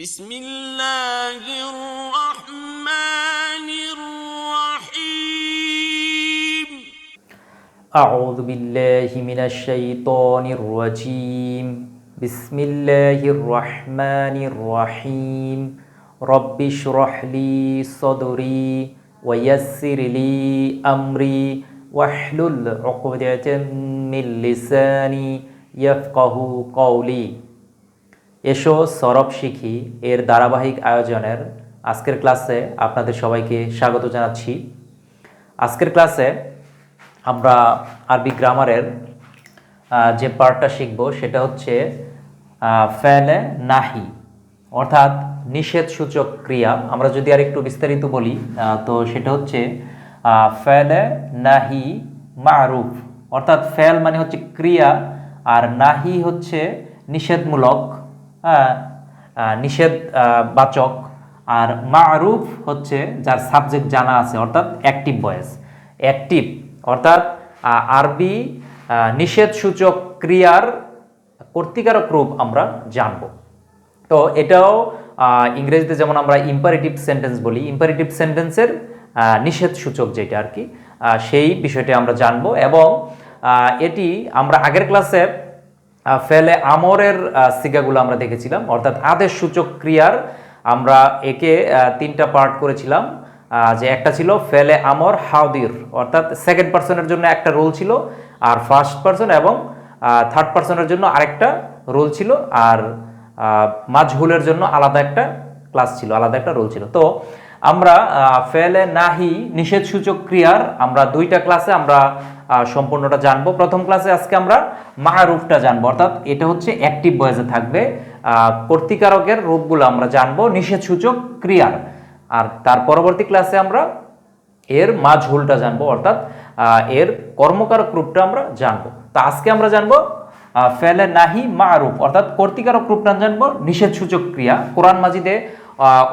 بسم الله الرحمن الرحيم. أعوذ بالله من الشيطان الرجيم. بسم الله الرحمن الرحيم. رب اشرح لي صدري ويسر لي أمري واحلل عقدة من لساني يفقه قولي. এসো সরব শিখি এর ধারাবাহিক আয়োজনের আজকের ক্লাসে আপনাদের সবাইকে স্বাগত জানাচ্ছি। আজকের ক্লাসে আমরা আরবি গ্রামারের যে পার্টটা শিখব সেটা হচ্ছে ফেলে নাহি, অর্থাৎ নিষেধ সূচক ক্রিয়া। আমরা যদি আর একটু বিস্তারিত বলি তো সেটা হচ্ছে ফেলে নাহি মারুফ, অর্থাৎ ফেল মানে হচ্ছে ক্রিয়া, আর নাহি হচ্ছে নিষেধমূলক। নিষেধ বাচক। আর মারুফ হচ্ছে যার সাবজেক্ট জানা আছে অর্থাৎ অ্যাক্টিভ ভয়েস অ্যাক্টিভ অর্থাৎ আরবি আহ, নিষেধসূচক ক্রিয়ার কর্তিকারক রূপ আমরা জানব। তো এটাও ইংরেজিতে যেমন আমরা ইম্পারেটিভ সেন্টেন্স বলি ইম্পারেটিভ সেন্টেন্সের নিষেধ সূচক যেটা আর কি সেই বিষয়টি আমরা জানব। এবং এটি আমরা আগের ক্লাসে ফেলে আমরের সিগাগুলো আমরা দেখেছিলাম। অর্থাৎ আদেশ সূচক ক্রিয়ার আমরা একে তিনটা পার্ট করেছিলাম যে একটা ছিল ফেলে আমর হাউদির। অর্থাৎ সেকেন্ড পার্সনের জন্য একটা রোল ছিল আর ফার্স্ট পার্সন এবং থার্ড পার্সনের জন্য আরেকটা রোল ছিল আর আহ, মাজহুলের জন্য আলাদা একটা ক্লাস ছিল আলাদা একটা রোল ছিল। তো আমরা ফেলে নাহি নিষেধ সূচক ক্রিয়ার আমরা দুইটা ক্লাসে আমরা সম্পূর্ণটা জানব। প্রথম ক্লাসে আজকে আমরা মারুফটা জানব। অর্থাৎ এটা হচ্ছে অ্যাক্টিভ ভয়েসে থাকবে। কর্তিকারকের রূপগুলো আমরা জানব, নিষেধ সূচক ক্রিয়ার। আর তার পরবর্তী ক্লাসে আমরা এর মাঝহুলটা জানব, অর্থাৎ এর কর্মকারক রূপটা আমরা জানব। তো আজকে আমরা জানব ফেলে নাহি মারুফ অর্থাৎ কর্তিকারক রূপটা জানব, নিষেধ সূচক ক্রিয়া। কোরআন মাজিদে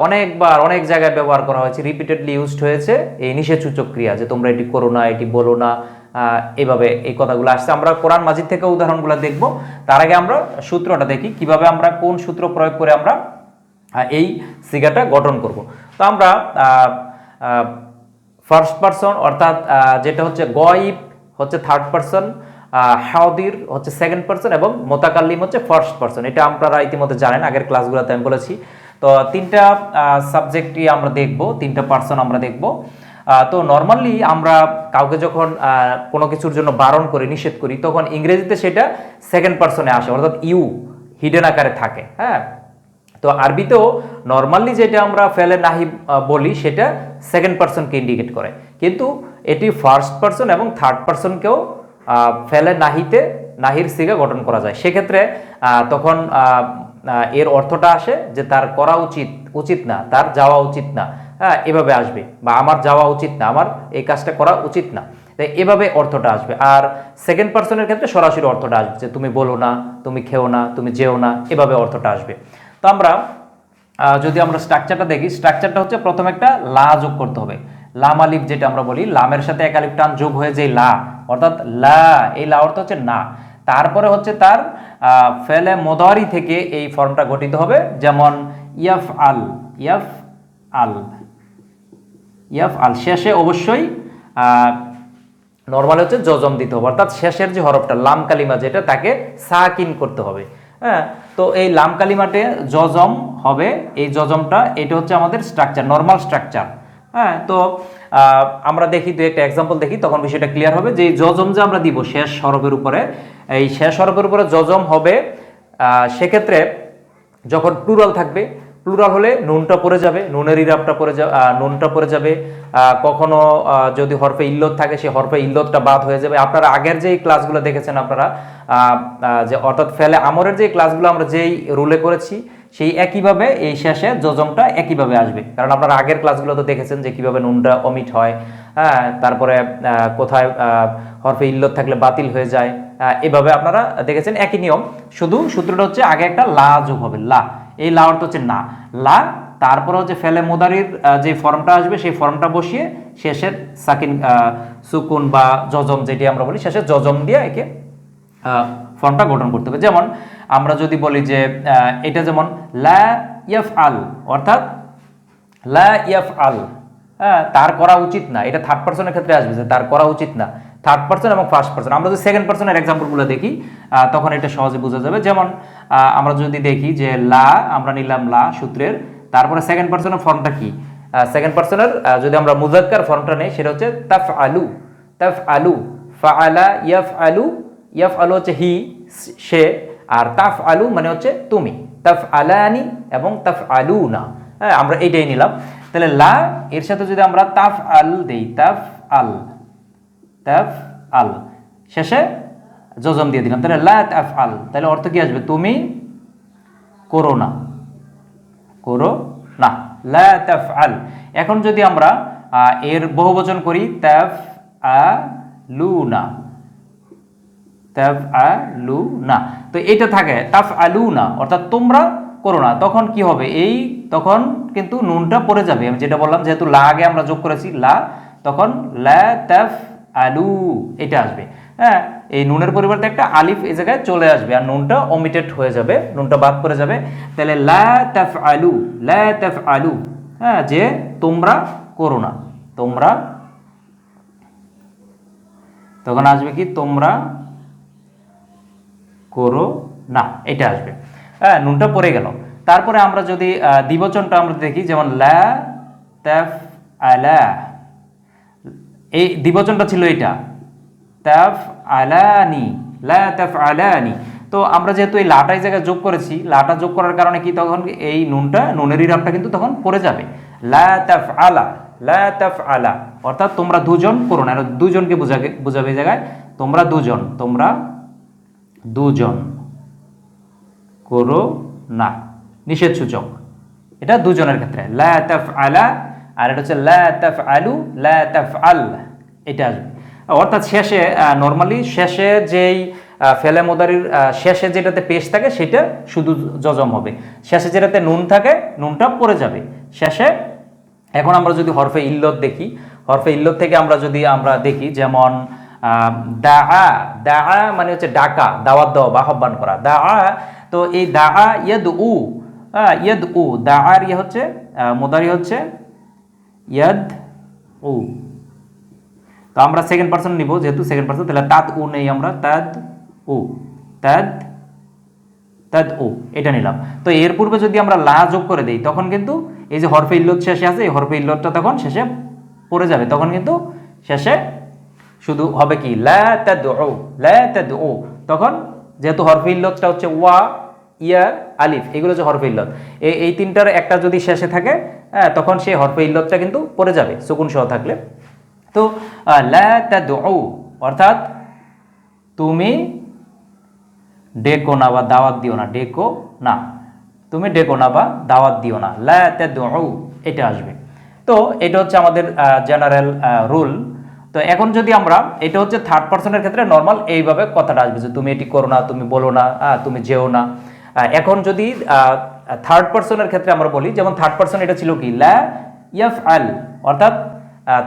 অনেকবার, অনেক জায়গায় ব্যবহার করা হয়েছে রিপিটেডলি ইউজড হয়েছে এই নিষেধ সূচক ক্রিয়া যে তোমরা এটি করো না, এটি বলো না এভাবে এই কথাগুলো আসছে। আমরা কোরআন মাজিদ থেকে উদাহরণগুলো দেখব। তার আগে আমরা সূত্রটা দেখি, কীভাবে আমরা কোন সূত্র প্রয়োগ করে আমরা এই সিগাটা গঠন করব। তো আমরা ফার্স্ট পারসন অর্থাৎ যেটা হচ্ছে গয়েব হচ্ছে থার্ড পারসন হাউদির হচ্ছে সেকেন্ড পারসন এবং মোতাকাল্লিম হচ্ছে ফার্স্ট পারসন এটা আপনারা ইতিমধ্যে জানেন, আগের ক্লাসগুলোতে আমি বলেছি। তো তিনটা সাবজেক্টই আমরা দেখব, তিনটা পার্সন আমরা দেখব। তো নর্মালি আমরা কাউকে যখন কোনো কিছুর জন্য বারণ করি, নিষেধ করি, তখন ইংরেজিতে সেটা সেকেন্ড পার্সনে আসে, অর্থাৎ ইউ হিডেন আকারে থাকে হ্যাঁ? তো আরবিতেও নর্মালি যেটা আমরা ফেলে নাহি বলি, সেটা সেকেন্ড পার্সনকে ইন্ডিকেট করে। কিন্তু এটি ফার্স্ট পার্সন এবং থার্ড পার্সনকেও ফেলে নাহিতে নাহির সিগা গঠন করা যায়। সেক্ষেত্রে তখন এর অর্থটা আসে যে তার করা উচিত উচিত না, তার যাওয়া উচিত না। হ্যাঁ এভাবে আসবে বা আমার যাওয়া উচিত না, আমার এই কাজটা করা উচিত না। তাই এভাবে অর্থটা আসবে। আর সেকেন্ড পার্সনের ক্ষেত্রে সরাসরি অর্থটা আসবে যে তুমি বলো না, তুমি খেও না, তুমি যেও না, এভাবে অর্থটা আসবে। তো আমরা যদি আমরা স্ট্রাকচারটা দেখি স্ট্রাকচারটা হচ্ছে প্রথম একটা লা যোগ করতে হবে। লাম আলিফ যেটা আমরা বলি, লামের সাথে এক আলিফ টান যোগ হয়ে যে লা। অর্থাৎ লা, এই লা অর্থ হচ্ছে না। তারপরে হচ্ছে তার ফেলে মোদারি থেকে এই ফর্মটা গঠিত হবে। যেমন ইয়াফ আল ইয়াফ আল ইয়াফ আল। শেষে অবশ্যই নর্মাল হচ্ছে জজম দিতে হবে। অর্থাৎ শেষের যে হরফটা, লাম কালিমা যেটা, তাকে সাকিন করতে হবে। হ্যাঁ তো এই লাম কালিমাটে জজম হবে। এই জজমটা এটা হচ্ছে আমাদের স্ট্রাকচার নর্মাল স্ট্রাকচার হ্যাঁ তো আমরা দেখি, দু একটা এক্সাম্পল দেখি, তখন বিষয়টা ক্লিয়ার হবে যে জজম যে আমরা দিব শেষ হরফের উপরে এই শেষ হরফের উপরে জজম হবে সেক্ষেত্রে যখন প্লুরাল থাকবে প্লুরাল হলে নুনটা পড়ে যাবে, নুনের ইরাবটা পড়ে যাবে নুনটা পড়ে যাবে কখনো যদি হরফে ইল্লত থাকে, সেই হরফে ইল্লতটা বাদ হয়ে যাবে। আপনারা আগের যেই ক্লাসগুলো দেখেছেন আপনারা যে অর্থাৎ ফেলে আমরের যে ক্লাসগুলো আমরা যেই রুলে করেছি, সেই একইভাবে এই শেষে জজমটা একইভাবে আসবে। কারণ আপনারা আগের ক্লাসগুলো তো দেখেছেন যে কীভাবে নুনটা অমিট হয় হ্যাঁ তারপরে কোথায় হরফে ইল্লত থাকলে বাতিল হয়ে যায় এভাবে আপনারা দেখেছেন একই নিয়ম। শুধু সূত্রটা হচ্ছে আগে একটা লা যোগ হবে, লা। এই লা অর্থ হচ্ছে না। লা, তারপরে হচ্ছে ফেলে মোদারির যে ফর্মটা আসবে, সেই ফর্মটা বসিয়ে শেষের সাকিন সুকুন বা জজম যেটি আমরা বলি শেষে জজম দিয়ে একে ফর্মটা গঠন করতে হবে। যেমন আমরা যদি বলি যে এটা যেমন লা ইয়াফ আল অর্থাৎ লা ইয়াফ আল হ্যাঁ তার করা উচিত না। এটা থার্ড পার্সনের ক্ষেত্রে আসবে যে তার করা উচিত না। থার্ড পার্সন এবং ফার্স্ট পার্সন আমরা যদি সেকেন্ড পার্সনের এক্সাম্পলগুলো দেখি তখন এটা সহজে বোঝা যাবে। যেমন আমরা যদি দেখি যে লা, আমরা নিলাম লা সূত্রের। তারপরে সেকেন্ড পার্সনের ফর্মটা কি? সেকেন্ড পার্সনের যদি আমরা মুজাক্কার ফর্মটা নেই, সেটা হচ্ছে তাফ আলু তাফ আলু ফা আলা ইয়াফ আলু ইয়াফ আলু হচ্ছে হি, সে। আর তাফ আলু মানে হচ্ছে তুমি। তাফ আলানি এবং তাফ আলু না হ্যাঁ আমরা এইটাই নিলাম। তাহলে লা, এর সাথে যদি আমরা তাফ আল দেই তাফ আল তাফ আল শেষে জজম দিয়ে দিলাম। তাহলে লা তাফ আল তাহলে অর্থ কি আসবে? তুমি করো না। করো না। লা আল এখন যদি আমরা এর বহুবচন করি তাফ আ লু না তাফ আলু না তো এটা থাকে তাফ আলু না অর্থাৎ তোমরা করো না। তখন কি হবে? এই তখন কিন্তু নুনটা পড়ে যাবে। আমি যেটা বললাম, যেহেতু লা আগে আমরা যোগ করেছি, লা, তখন লা তাফ আলু এটা আসবে। হ্যাঁ এই নুনের পরিবর্তে একটা আলিফ এই জায়গায় চলে আসবে আর নুনটা অমিটেড হয়ে যাবে নুনটা বাদ পড়ে যাবে। তাহলে লা আলু লা তাফ আলু হ্যাঁ যে তোমরা করো না তোমরা তখন আসবে কি? তোমরা করো না এটা আসবে। হ্যাঁ নুনটা পড়ে গেল। তারপরে আমরা যদি আহ, দ্বিবচনটা আমরা দেখি যেমন লা তাফ আলা এই দ্বিবচনটা ছিল এটা তাফ আলানি লা তাফ আলানি তো আমরা যেহেতু এই লাটা এই জায়গায় যোগ করেছি, লাটা যোগ করার কারণে কি তখন এই নুনটা, নুনের ইরামটা কিন্তু তখন পড়ে যাবে। লা তাফ আলা লা তাফ আলা অর্থাৎ তোমরা দুজন করো না, দুজনকে বোঝাবে বোঝাবে জায়গায়, তোমরা দুজন তোমরা দুজন করো না। নিষেধ সূচক এটা দুজনের ক্ষেত্রে। লা তাফ আলা আর এটা হচ্ছে লা তাফ আলু লা তাফ আল এটা আসবে। অর্থাৎ শেষে নর্মালি শেষে যেই ফেলে মোদারির শেষে যেটাতে পেশ থাকে সেটা শুধু জজম হবে। শেষে যেটাতে নুন থাকে, নুনটা পড়ে যাবে। শেষে এখন আমরা যদি হরফে ইল্লত দেখি, হরফে ইল্লত থেকে আমরা যদি আমরা দেখি, যেমন দাআ দাআ মানে হচ্ছে ডাকা, দাওয়াত দেওয়া বা আহ্বান করা। দাআ, তো এই দাআ ইয়াদ উ ইয়াদ উ দাআর ইয়ে হচ্ছে মোদারি হচ্ছে ইয়াদ উ। তো আমরা সেকেন্ড পার্সন নিব যেহেতু সেকেন্ড পার্সন তাহলে তাদ উ নেই আমরা, তাদ উ। তাদ তাদ ও এটা নিলাম। তো এর পূর্বে যদি আমরা লা যোগ করে দেই, তখন কিন্তু এই যে হরফে ইল্লত শেষে আছে, এই হরফে ইল্লতটা তখন শেষে পড়ে যাবে। তখন কিন্তু শেষে শুধু হবে কি? লা তাদ ও লা ও তখন যেহেতু হরফে ইল্লতটা হচ্ছে ওয়া, ইয়া আলিফ এগুলো হচ্ছে হরফে ইল্লত। এই তিনটার একটা যদি শেষে থাকে হ্যাঁ, তখন সেই হরফে ইল্লতটা কিন্তু পড়ে যাবে সুকুন সহ থাকলে। তো অর্থাৎ তুমি ডেকো না বা দাওয়াত দিও না ডেকো না। তুমি ডেকো না বা দাওয়াত দিও না লা তাদউ এটা আসবে। তো এটা হচ্ছে আমাদের জেনারেল রুল তো এখন যদি আমরা এটা হচ্ছে থার্ড পার্সনের ক্ষেত্রে নর্মাল এইভাবে কথাটা আসবে যে তুমি এটি করো না তুমি বলো না তুমি যেও না। এখন যদি থার্ড পার্সনের ক্ষেত্রে আমরা বলি, যেমন থার্ড পার্সন এটা ছিল কি? লা ইয়াফ আল অর্থাৎ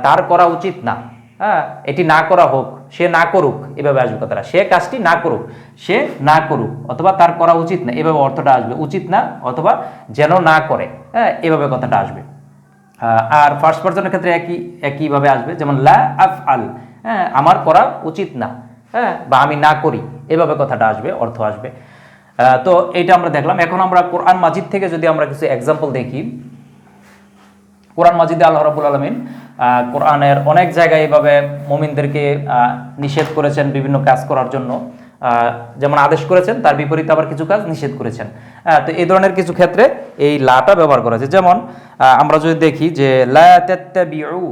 তার করা উচিত না। হ্যাঁ এটি না করা হোক, সে না করুক, এভাবে আসবে কথাটা। সে কাজটি না করুক, সে না করুক, অথবা তার করা উচিত না, এভাবে অর্থটা আসবে। উচিত না, অথবা যেন না করে। হ্যাঁ এভাবে কথাটা আসবে। আর ফার্স্ট পার্সনের ক্ষেত্রে একই, একইভাবে আসবে, যেমন লা আফ আল হ্যাঁ আমার করা উচিত না হ্যাঁ বা আমি না করি, এভাবে কথাটা আসবে, অর্থ আসবে। তো এইটা আমরা দেখলাম। এখন আমরা কোরআন মাজিদ থেকে যদি আমরা কিছু এক্সাম্পল দেখি, কোরআন মাজিদে আল্লাহ রাবুল আলমিন কোরআনের অনেক জায়গায় এভাবে মমিনদেরকে নিষেধ করেছেন বিভিন্ন কাজ করার জন্য। যেমন আদেশ করেছেন, তার বিপরীতে আবার কিছু কাজ নিষেধ করেছেন। তো এই ধরনের কিছু ক্ষেত্রে এই লাটা ব্যবহার করা হয়েছে। যেমন আমরা যদি দেখি যে, লা তাত্তাবিউ,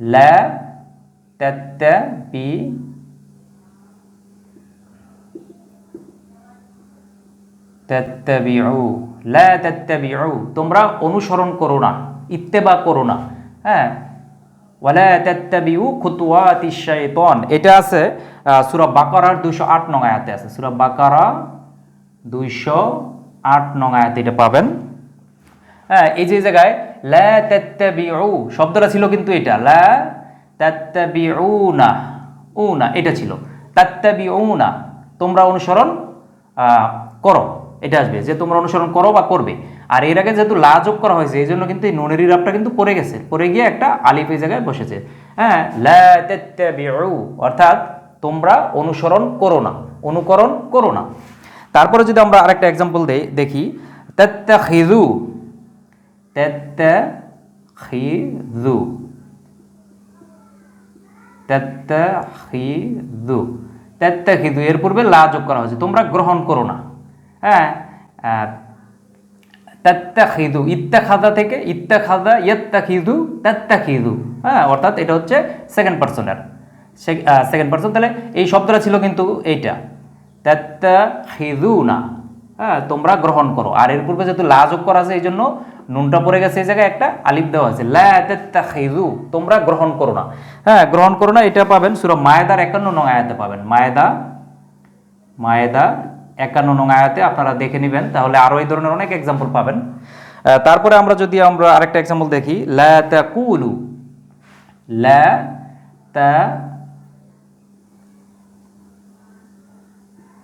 লা তাত্তাবিউ, লা তাত্তাবিউ, তোমরা অনুসরণ করো না, ইত্তেবা করো না হ্যাঁ? ওয়ালা তাত্তাবিউ খুতুওয়াতিশ শাইতান, এটা আছে সূরা বাকারার 208 নং আয়াতে আছে। সূরা বাকারা 208 নং আয়াতে এটা পাবেন। হ্যাঁ এই যে জায়গায়, লা তাত্তাবিউ, শব্দটা ছিল কিন্তু এটা, লা তাত্তাবিউনা, উনা, এটা ছিল। তাত্তাবিউনা, তোমরা অনুসরণ করো। এটা আসবে, যে তোমরা অনুসরণ করো বা করবে। আর এর আগে যেহেতু লা যোগ করা হয়েছে, এই জন্য কিন্তু এই নুনের ইরাবটা কিন্তু পড়ে গেছে। পড়ে গিয়ে একটা আলিফ এই জায়গায় বসেছে। হ্যাঁ অর্থাৎ তোমরা অনুসরণ করো না, অনুকরণ করো না। তারপরে যদি আমরা আরেকটা এক্সাম্পল দেই, দেখি, তাত্তাখিযু তাত্তাখিযু তাত্তাখিযু তাত্তাখিযু, এর পূর্বে লা যোগ করা হয়েছে, তোমরা গ্রহণ করো না। হ্যাঁ তাত্তাখিদু ইত্তাখাদা থেকে ইত্তাখাদা ইয়াত্তাখিদু তাত্তাখিদু হ্যাঁ অর্থাৎ এটা হচ্ছে সেকেন্ড পার্সনের সেকেন্ড পার্সন তাহলে এই শব্দটা ছিল কিন্তু এইটা। তাত্তাখিদু না হ্যাঁ তোমরা গ্রহণ করো। আর এর পূর্বে যেহেতু লা যোগ করা আছে, এই জন্য নুনটা পড়ে গেছে, এই জায়গায় একটা আলিফ দেওয়া আছে। লা তাত্তাখিদু তোমরা গ্রহণ করো না। হ্যাঁ গ্রহণ করো না, এটা পাবেন সূরা মায়েদার একান্ন নং আয়াতে পাবেন। মায়েদা মায়েদা একান্ন নং আয়াতে আপনারা দেখে নেবেন, তাহলে আরও এই ধরনের অনেক এক্সাম্পল পাবেন। তারপরে আমরা যদি আমরা আরেকটা এক্সাম্পল দেখি, লা তাকুলু, লা তা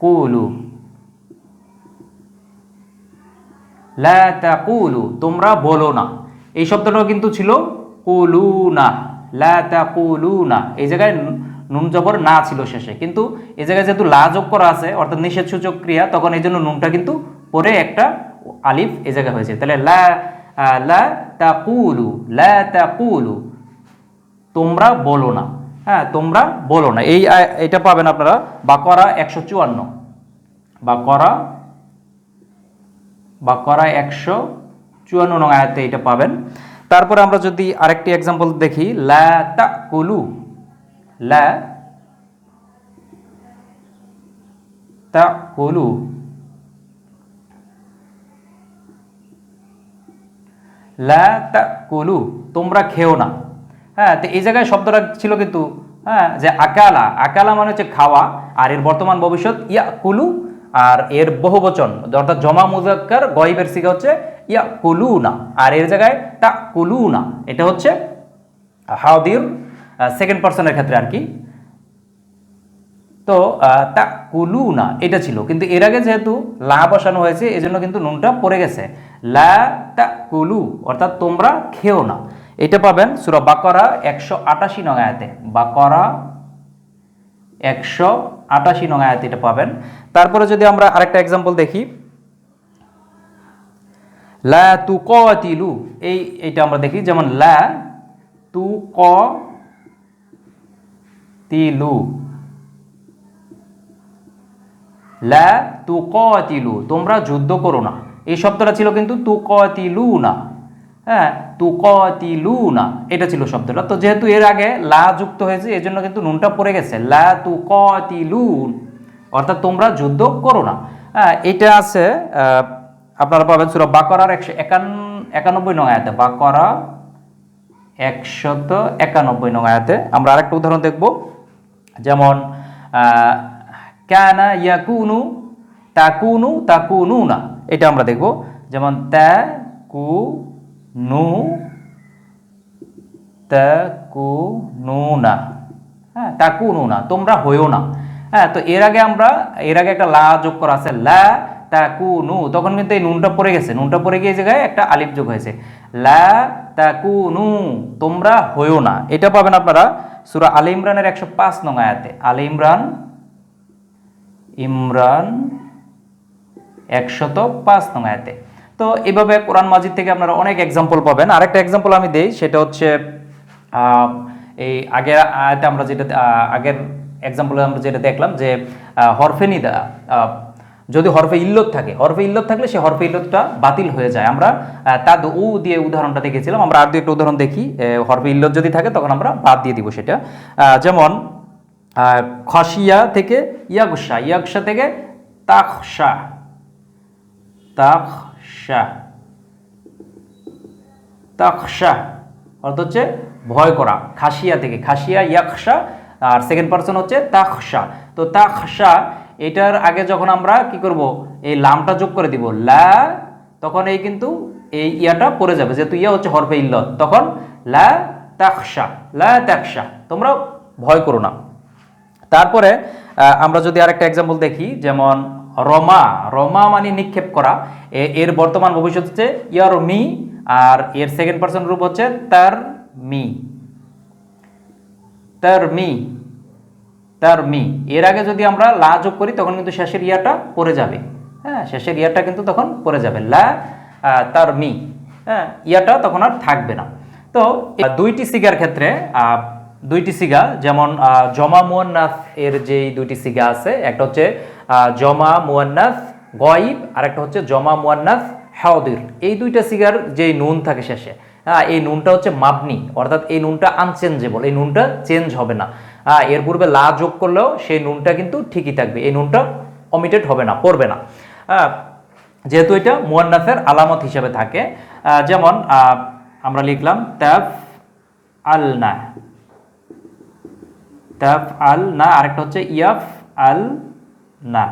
কুলু লা তাকুলু, তোমরা বলো না। এই শব্দটাও কিন্তু ছিল কুলু না লা তাকুলু না এই জায়গায় নুন- জবর না ছিল শেষে। কিন্তু এই জায়গায় যেহেতু লা যোগ করা আছে, অর্থাৎ নিষেধ সূচক ক্রিয়া, তখন এই জন্য নুনটা কিন্তু পরে একটা আলিফ এই জায়গায় হয়েছে। তাহলে লা লা তাকুলু লা তাকুলু তোমরা বলো না। হ্যাঁ তোমরা বলো না। এই এটা পাবেন আপনারা বাকরা একশো চুয়ান্ন। বাকরা বাকরা একশো চুয়ান্ন নং আয়াতে এটা পাবেন। তারপরে আমরা যদি আরেকটি এক্সাম্পল দেখি, লা তা কুলু। লা তা কুলু লা তা কুলু তোমরা খেও না। হ্যাঁ তো এই জায়গায় শব্দটা ছিল কিন্তু হ্যাঁ যে আকালা। আকালা মানে হচ্ছে খাওয়া, আর এর বর্তমান ভবিষ্যৎ ইয়া কুলু, আর এর বহুবচন, অর্থাৎ জমা মুজাক্কার, গয়েবের সিগা হচ্ছে ইয়া কুলু না আর এর জায়গায় তা কুলু না এটা হচ্ছে হাউদির সেকেন্ড পার্সনের ক্ষেত্রে আর কি তো তা কুলু না এটা ছিল। কিন্তু এর আগে যেহেতু লা বসানো হয়েছে, এজন্য কিন্তু নুনটা পড়ে গেছে। লা তা কুলু অর্থাৎ তোমরা খেও না। এটা পাবেন সুরা বাকরা একশো আটাশি নং আয়াতে। বাকরা একশো আটাশি নং আয়াতে এটা পাবেন। তারপরে যদি আমরা আরেকটা এক্সাম্পল দেখি। লা তু তিলু এই, এইটা আমরা দেখি। যেমন লা তু ক তিলু লা তু তিলু তোমরা যুদ্ধ করো না। এই শব্দটা ছিল কিন্তু তু তিলু না হ্যাঁ তু তিলু না এটা ছিল শব্দটা। তো যেহেতু এর আগে লা যুক্ত হয়েছে এই জন্য কিন্তু নুনটা পড়ে গেছে। লা তু তিলু অর্থাৎ তোমরা যুদ্ধ করো না। হ্যাঁ এটা আছে আপনারা পাবেন সুরা বাকরার একশো একান, একানব্বই নং আয়াতে। বাকরা একশত একানব্বই নং আমরা আরেকটা উদাহরণ দেখব। যেমন ক্যানা কানা ইয়াকুনু তাকুনু তাকুনু না এটা আমরা দেখব। যেমন ত্যা কু নু তাকু নু না হ্যাঁ তাকু নু না তোমরা হইও না। হ্যাঁ তো এর আগে আমরা, এর আগে একটা লা যোগ করা আছে, লা তাকু নু তখন কিন্তু এই নুনটা পড়ে গেছে। নুনটা পড়ে গিয়ে জায়গায় একটা আলিফ যোগ হয়েছে। লা তা কু নু তোমরা হইও না। এটা পাবেন আপনারা সুরা আলী ইমরানের একশো পাঁচ নং আয়াতে। আলী ইমরান ইমরান একশত পাঁচ নং আয়াতে। তো এভাবে কোরআন মাজিদ থেকে আপনারা অনেক এক্সাম্পল পাবেন। আরেকটা এক্সাম্পল আমি দেই সেটা হচ্ছে এই আগের আয়াতে আমরা যেটা আগের এক্সাম্পলে আমরা যেটা দেখলাম যে আহ, হরফে আহ, যদি হরফে ইল্লত থাকে, হরফে ইল্লত থাকলে সে হরফে ইল্লতটা বাতিল হয়ে যায়। আমরা তাদ উ দিয়ে উদাহরণটা দেখেছিলাম, আমরা আর দু একটা উদাহরণ দেখি হরফে ইল্লত যদি থাকে তখন আমরা বাদ দিয়ে দিব সেটা। যেমন খসিয়া থেকে ইয়াগুসা ইয়াগুসা থেকে তাকশা তাকশা তাকশা অর্থ হচ্ছে ভয় করা খাসিয়া থেকে খাসিয়া ইয়াকশা আর সেকেন্ড পার্সন হচ্ছে তাকশা তো তাকশা এটার আগে যখন আমরা কি করব, এই লামটা যোগ করে দিব, লা, তখন এই কিন্তু এই ইয়াটা পড়ে যাবে। যেহেতু ইয়া হচ্ছে হরফে ইল্লত, তখন লা তাকশা লা তাকশা তোমরা ভয় করো না। তারপরে আমরা যদি আরেকটা এক্সাম্পল দেখি, যেমন রমা রমা মানে নিক্ষেপ করা। এর বর্তমান ভবিষ্যৎ হচ্ছে ইয়ার মি, আর এর সেকেন্ড পার্সন রূপ হচ্ছে তার মি। তার মি। তার মি। এর আগে যদি আমরা লা যোগ করি, তখন কিন্তু শেষের ইয়াটা পড়ে যাবে। হ্যাঁ শেষের ইয়াটা কিন্তু তখন পড়ে যাবে। লা তার মি। হ্যাঁ ইয়াটা তখন আর থাকবে না। তো দুইটি সিগার ক্ষেত্রে দুইটি সিগা, যেমন জমা মুয়ান্নাস এর যে দুইটি সিগা আছে, একটা হচ্ছে জমা মুয়ান্নাস গয়েব আর একটা হচ্ছে জমা মুয়ান্নাস হাউদির এই দুইটা সিগার যে নুন থাকে শেষে হ্যাঁ এই নুনটা হচ্ছে মাবনি, অর্থাৎ এই নুনটা আনচেঞ্জেবল, এই নুনটা চেঞ্জ হবে না। হ্যাঁ এর পূর্বে লা যোগ করলেও সেই নুনটা কিন্তু ঠিকই থাকবে। এই নুনটা অমিটেড হবে না পড়বে না। হ্যাঁ, যেহেতু এটা মুয়ান্নাসের আলামত হিসেবে থাকে যেমন আমরা লিখলাম তাফ আল না। তাফ আল না আরেকটা হচ্ছে ইয়াফ আল না।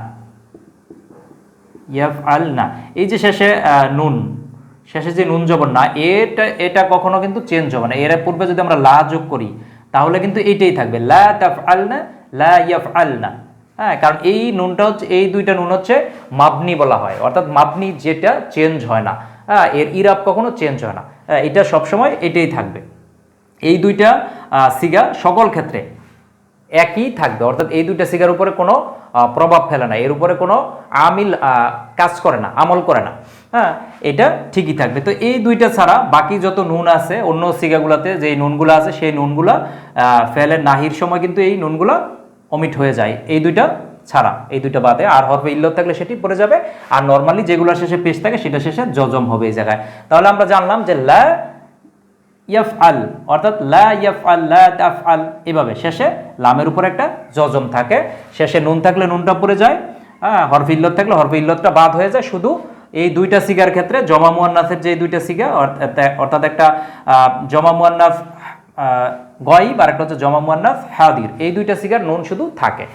ইয়াফ আল না। এই যে শেষে নুন শেষে যে নুন জবর না এটা এটা কখনো কিন্তু চেঞ্জ হবে না। এর পূর্বে যদি আমরা লা যোগ করি তাহলে কিন্তু এইটাই থাকবে লা তাফ আল না লা ইয়াফ আল না হ্যাঁ কারণ এই নুনটা হচ্ছে এই দুইটা নুন হচ্ছে মাবনি বলা হয় অর্থাৎ মাবনি যেটা চেঞ্জ হয় না। হ্যাঁ এর ইরাব কখনো চেঞ্জ হয় না। হ্যাঁ, এটা সবসময় এটাই থাকবে। এই দুইটা সিগা সকল ক্ষেত্রে একই থাকবে অর্থাৎ এই দুইটা সিগার উপরে কোনো প্রভাব ফেলে না এর উপরে কোনো আমিল কাজ করে না আমল করে না। হ্যাঁ এটা ঠিকই থাকবে। তো এই দুইটা ছাড়া বাকি যত নুন আছে, অন্য সিগাগুলোতে যে নুনগুলো আছে, সেই নুনগুলা ফেলের নাহির সময় কিন্তু এই নুনগুলা অমিট হয়ে যায়। এই দুইটা ছাড়া, এই দুইটা বাদে। আর হরফে ইল্লত থাকলে সেটি পড়ে যাবে। আর নর্মালি যেগুলো শেষে পেশ থাকে সেটা শেষে জজম হবে এই জায়গায়। তাহলে আমরা জানলাম যে লা ইয়াফ আল অর্থাৎ লা ইয়াফ আল লা তাফ আল এভাবে শেষে লামের উপর একটা জজম থাকে। শেষে নুন থাকলে নুনটা পড়ে যায়। হ্যাঁ হরফ ইল্লত থাকলে হরফ ইল্লতটা বাদ হয়ে যায়। শুধু এই দুইটা সিগার ক্ষেত্রে জমা মুয়ান্নাসের যে দুইটা সিগা অর্থাৎ- একটা জমা মুয়ান্নাস গয়ব আর একটা হচ্ছে জমা মুয়ান্নাস হাদির। এই দুইটা সিগার নুন শুধু থাকে।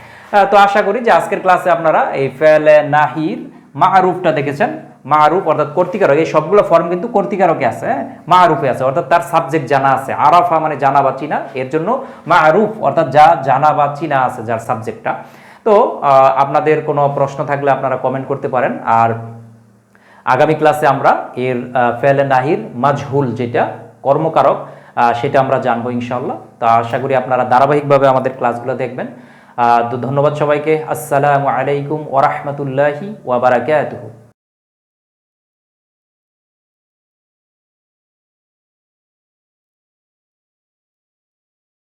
তো আশা করি যে আজকের ক্লাসে আপনারা এই ফেলে নাহির মারুফটা দেখেছেন। মারুফ অর্থাৎ কর্তিকারক, এই সবগুলো ফর্ম কিন্তু কর্তিকারকে আছে হ্যাঁ? মারুফে আছে, অর্থাৎ তার সাবজেক্ট জানা আছে। আরাফা মানে জানা বা চিনা, এর জন্য মারুফ, অর্থাৎ যা জানা বা চিনা আছে যার সাবজেক্টটা তো আপনাদের কোনো প্রশ্ন থাকলে আপনারা কমেন্ট করতে পারেন। আর আগামী ক্লাসে আমরা এর ফেলে নাহির মাজহুল যেটা কর্মকারক সেটা আমরা জানব ইনশাল্লাহ তা আশা করি আপনারা ধারাবাহিকভাবে আমাদের ক্লাসগুলো দেখবেন। তো ধন্যবাদ সবাইকে। আসসালামু আলাইকুম ওরহমতুল্লাহি ওয়াবারাকাতুহু